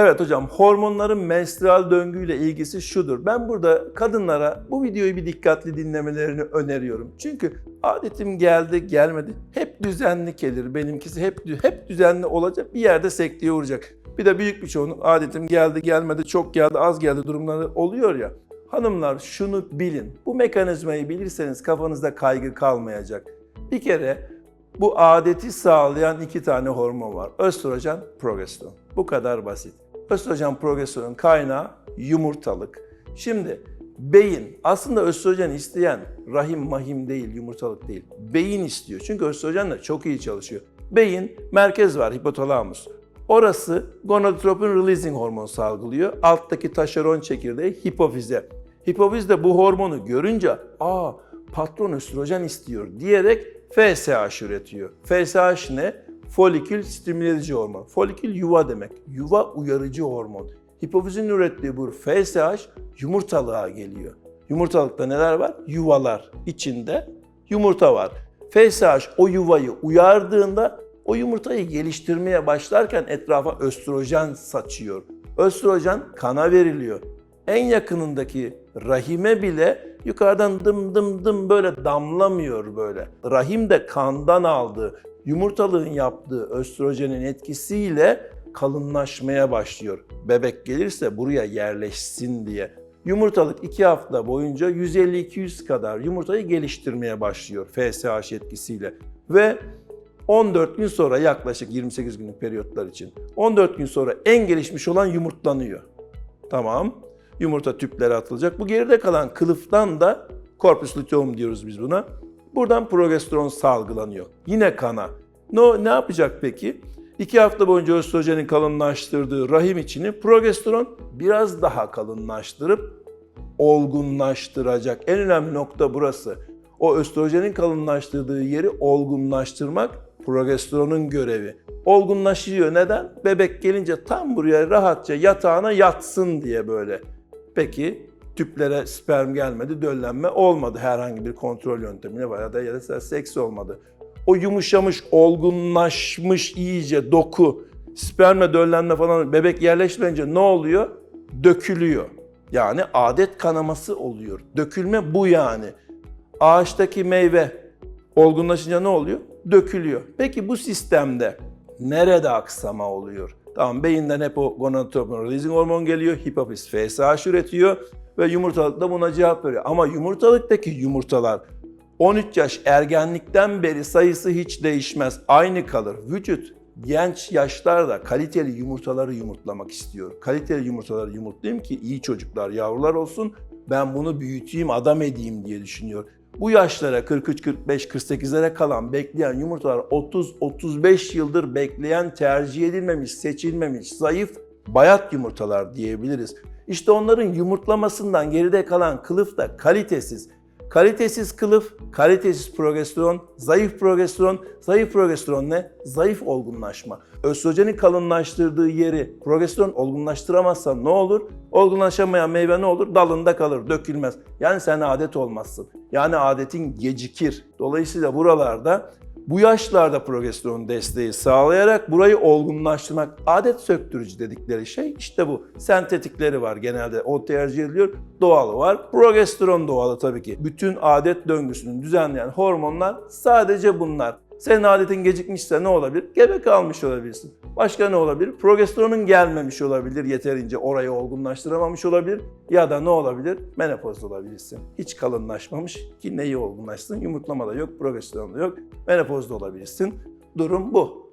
Evet hocam hormonların menstrual döngüyle ilgisi şudur. Ben burada kadınlara bu videoyu bir dikkatli dinlemelerini öneriyorum. Çünkü adetim geldi gelmedi. Hep düzenli gelir. Benimkisi hep hep düzenli olacak. Bir yerde sekteye uğrayacak. Bir de büyük bir çoğunluk adetim geldi gelmedi çok geldi az geldi durumları oluyor ya. Hanımlar şunu bilin. Bu mekanizmayı bilirseniz kafanızda kaygı kalmayacak. Bir kere bu adeti sağlayan iki tane hormon var. Östrojen, progesteron. Bu kadar basit. Östrojen, progesteron kaynağı yumurtalık. Şimdi beyin aslında östrojen isteyen rahim mahim değil, yumurtalık değil. Beyin istiyor. Çünkü östrojenle çok iyi çalışıyor. Beyin merkez var, hipotalamus. Orası gonadotropin releasing hormon salgılıyor. Alttaki taşeron çekirdeği hipofize. Hipofiz de bu hormonu görünce aa patron östrojen istiyor diyerek FSH üretiyor. FSH ne? Folikül stimüleyici hormon. Folikül yuva demek. Yuva uyarıcı hormon. Hipofizin ürettiği bu FSH yumurtalığa geliyor. Yumurtalıkta neler var? Yuvalar. içinde yumurta var. FSH o yuvayı uyardığında o yumurtayı geliştirmeye başlarken etrafa östrojen saçıyor. Östrojen kana veriliyor. En yakınındaki rahime bile yukarıdan dım dım dım böyle damlamıyor böyle. Rahim de kandan aldığı, yumurtalığın yaptığı östrojenin etkisiyle kalınlaşmaya başlıyor. Bebek gelirse buraya yerleşsin diye. Yumurtalık 2 hafta boyunca 150-200 kadar yumurtayı geliştirmeye başlıyor FSH etkisiyle. Ve 14 gün sonra yaklaşık 28 günlük periyotlar için 14 gün sonra en gelişmiş olan yumurtlanıyor. Tamam. Yumurta tüplere atılacak. Bu geride kalan kılıftan da corpus luteum diyoruz biz buna. Buradan progesteron salgılanıyor. Yine kana. Ne, ne yapacak peki? İki hafta boyunca östrojenin kalınlaştırdığı rahim içini progesteron biraz daha kalınlaştırıp olgunlaştıracak. En önemli nokta burası. O östrojenin kalınlaştırdığı yeri olgunlaştırmak progesteronun görevi. Olgunlaşıyor neden? Bebek gelince tam buraya rahatça yatağına yatsın diye böyle. Peki tüplere sperm gelmedi, döllenme olmadı herhangi bir kontrol yöntemiyle ya da ya da seks olmadı. O yumuşamış, olgunlaşmış iyice doku, spermle döllenme falan bebek yerleşmeyince ne oluyor? Dökülüyor. Yani adet kanaması oluyor. Dökülme bu yani. Ağaçtaki meyve olgunlaşınca ne oluyor? Dökülüyor. Peki bu sistemde nerede aksama oluyor? Tamam beyinden hep o gonadotropin releasing hormon geliyor. Hipofiz FSH üretiyor ve yumurtalık da buna cevap veriyor. Ama yumurtalıktaki yumurtalar 13 yaş ergenlikten beri sayısı hiç değişmez. Aynı kalır. Vücut genç yaşlarda kaliteli yumurtaları yumurtlamak istiyor. Kaliteli yumurtaları yumurtlayayım ki iyi çocuklar, yavrular olsun. Ben bunu büyüteyim, adam edeyim diye düşünüyor. Bu yaşlara 43, 45, 48'lere kalan bekleyen yumurtalar 30-35 yıldır bekleyen, tercih edilmemiş, seçilmemiş, zayıf, bayat yumurtalar diyebiliriz. İşte onların yumurtlamasından geride kalan kılıf da kalitesiz. Kalitesiz kılıf, kalitesiz progesteron, zayıf progesteron, zayıf progesteron ne? Zayıf olgunlaşma. Östrojenin kalınlaştırdığı yeri progesteron olgunlaştıramazsa ne olur? Olgunlaşamayan meyve ne olur? Dalında kalır, dökülmez. Yani sen adet olmazsın. Yani adetin gecikir. Dolayısıyla buralarda bu yaşlarda progesteron desteği sağlayarak burayı olgunlaştırmak, adet söktürücü dedikleri şey işte bu. Sentetikleri var genelde o tercih ediliyor. Doğalı var. Progesteron doğalı tabii ki. Bütün adet döngüsünü düzenleyen hormonlar sadece bunlar. Senin adetin gecikmişse ne olabilir? Gebe kalmış olabilirsin. Başka ne olabilir? Progesteronun gelmemiş olabilir yeterince orayı olgunlaştıramamış olabilir. Ya da ne olabilir? Menopozda olabilirsin. Hiç kalınlaşmamış ki neyi olgunlaşsın? Yumurtlama da yok, progesteron da yok. Menopozda olabilirsin. Durum bu.